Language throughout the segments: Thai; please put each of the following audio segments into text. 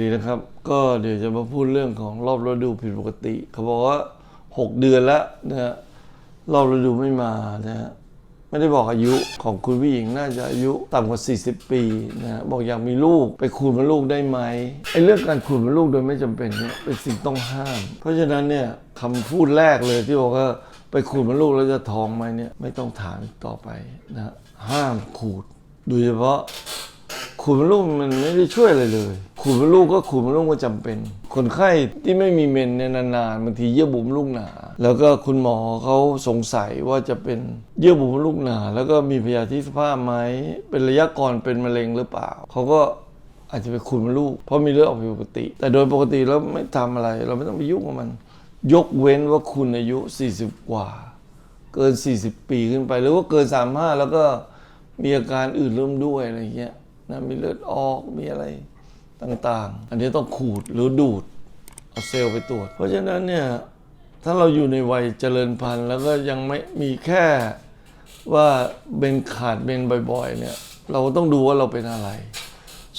รีนะครับ ก็เดี๋ยวจะมาพูดเรื่องของรอบฤดูผิดปกติ เขาบอกว่า 6 เดือนแล้วนะฮะรอบฤดูไม่มานะฮะไม่ได้บอกอายุของคุณผู้หญิงน่าจะอายุต่ำกว่า 40 ปีนะฮะบอกอยากมีลูกไปขูดมดลูกได้ไหมไอ้เรื่องการขูดมดลูกโดยไม่จำเป็นเนี่ยเป็นสิ่งต้องห้าม เพราะฉะนั้นเนี่ยคำพูดแรกเลยที่บอกว่าไปขูดมดลูกแล้วจะท้องไหมเนี่ยไม่ต้องถามต่อไปนะฮะห้ามขูดโดยเฉพาะ ขูดมดลูกมันไม่ได้ช่วยอะไรเลยขูดมดลูกก็ขูดมดลูกก็จำเป็น คนไข้ที่ไม่มีเมนเนี่ยนานๆบางทีเยื่อบุมลูกหนา แล้วก็คุณหมอเขาสงสัยว่าจะเป็นเยื่อบุมลูกหนา แล้วก็มีพยาธิสภาพไหมเป็นระยะก่อนเป็นมะเร็งหรือเปล่าเขาก็อาจจะไปขูดมดลูก เพราะมีเลือดออกผิดปกติ แต่โดยปกติแล้วไม่ทำอะไร เราไม่ต้องไปยุ่งกับมัน ยกเว้นว่าคุณอายุ 40 กว่า เกิน 40 ปีขึ้นไป หรือว่าเกิน 35 แล้วก็มีอาการอื่นร่วมด้วยอะไรเงี้ย นะมีเลือดออกมีอะไรต่างๆ อันนี้ต้องขูดหรือดูดเอาเซลล์ไปตรวจ เพราะฉะนั้นเนี่ยถ้าเราอยู่ในวัยเจริญพันธุ์ แล้วก็ยังไม่มีแค่ว่าเบนขาดเบนบ่อยๆเนี่ยเราต้องดูว่าเราเป็นอะไร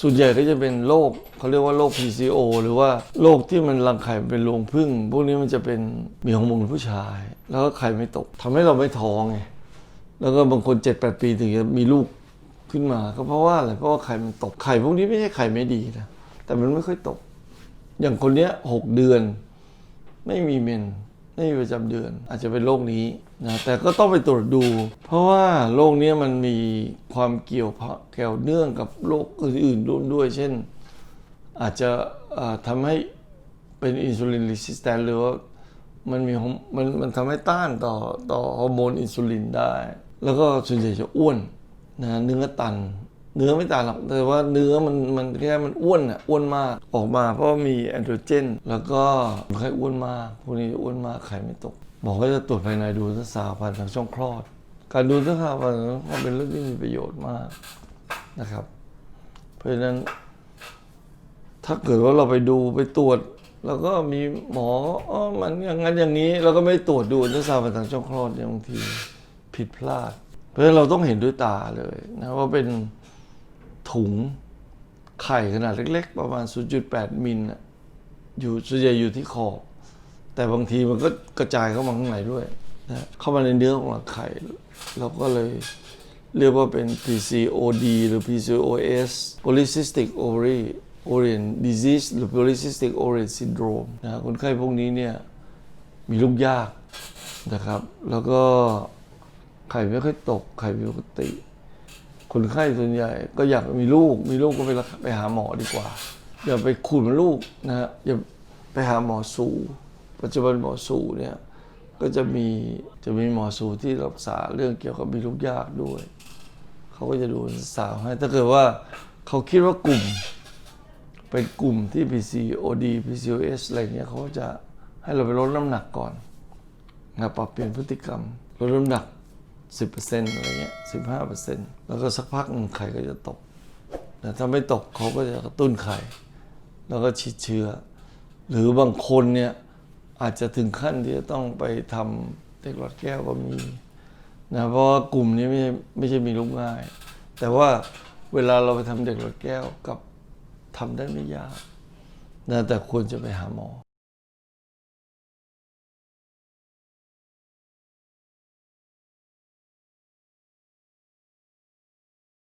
ส่วนใหญ่ก็จะเป็นโรคเขาเรียกว่าโรค PCO หรือว่าโรคที่มันรังไข่เป็นรวงผึ้งพวกนี้มันจะเป็นมีฮอร์โมนผู้ชาย แล้วก็ไข่ไม่ตกทำให้เราไม่ท้องไงแล้วก็บางคน 7 8 ปีถึงจะมีลูก ขึ้นมา ก็เพราะว่าอะไรเพราะว่าไข่มันตกไข่พวกนี้ไม่ใช่ไข่ไม่ดีนะแต่มันไม่ค่อยตก อย่างคนเนี้ยหกเดือน ไม่มีเมนไม่มีประจำเดือน อาจจะเป็นโรคนี้นะแต่ก็ต้องไปตรวจดู เพราะว่าโรคเนี้ยมันมีความเกี่ยวพะเกี่ยวเนื่องกับโรคอื่นๆร่วมด้วย เช่น อาจจะทำให้เป็นอินซูลินรีสิสแตนหรือว่ามันมีมันมันทำให้ต้านต่อต่อฮอร์โมนอินซูลินได้ แล้วก็ส่วนใหญ่จะอ้วน นะเนื้อตัน เนื้อไม่ตันหรอกแต่ว่าเนื้อมันมันแค่มันอ้วนอะอ้วนมากออกมาเพราะมีแอนโดรเจน แล้วก็ไข้อ้วนมากพวกนี้อ้วนมากไข่ไม่ตกบอกว่าจะตรวจภายในดูทักษาพันทางช่องคลอด การดูทักษาพันทางช่องคลอดเป็นเรื่องที่มีประโยชน์มากนะครับ เพราะฉะนั้น ถ้าเกิดว่าเราไปดูไปตรวจ แล้วก็มีหมออ๋อมันอย่างนั้นอย่างนี้เราก็ไม่ตรวจดูอัลตราวผ่านทางช่องคลอดยบางทีผิดพลาด เพราะเราต้องเห็นด้วยตาเลยนะว่าเป็นถุงไข่ขนาดเล็ก ๆ ประมาณ 0.8 มิลอยู่ส่วนใหญ่อยู่ที่ขอบแต่บางทีมันก็กระจายเข้ามาข้างในด้วยนะเข้ามาในเนื้อของรังไข่ เราก็เลยเรียกว่าเป็น PCOD หรือ PCOS Polycystic Ovary Ovarian Disease หรือ Polycystic Ovarian Syndrome นะคนไข้พวกนี้เนี่ยมีลูกยากนะครับ แล้วก็ ไข่ไม่ค่อยตก ไข่ผิดปกติ คนไข้ส่วนใหญ่ก็อยากมีลูก มีลูกก็ไปไปหาหมอดีกว่า อย่าไปขูดมันลูกนะฮะ อย่าไปหาหมอสูปัจจุบันหมอสูเนี่ยก็จะมีจะมีหมอสูที่รักษาเรื่องเกี่ยวกับมีลูกยากด้วย เขาก็จะดูสาวให้ ถ้าเกิดว่าเขาคิดว่ากลุ่ม เป็นกลุ่มที่ PCOD PCOS อะไรเงี้ยเขาก็จะให้เราไปลดน้ำหนักก่อนนะปรับเปลี่ยนพฤติกรรมลดน้ำหนัก 10%อร์เซ็นต์อะไรเงี้ย15%แล้วก็สักพักหนึ่งไข่ก็จะตก แต่ถ้าไม่ตกเขาก็จะกระตุ้นไข่ แล้วก็ฉีดเชื้อ หรือบางคนเนี่ยอาจจะถึงขั้นที่จะต้องไปทำเด็กหลอดแก้วก็มีนะเพราะว่ากลุ่มนี้ไม่ใช่ไม่ใช่มีลูกง่าย แต่ว่าเวลาเราไปทำเด็กหลอดแก้วกับทำได้ไม่ยากนะแต่ควรจะไปหาหมอ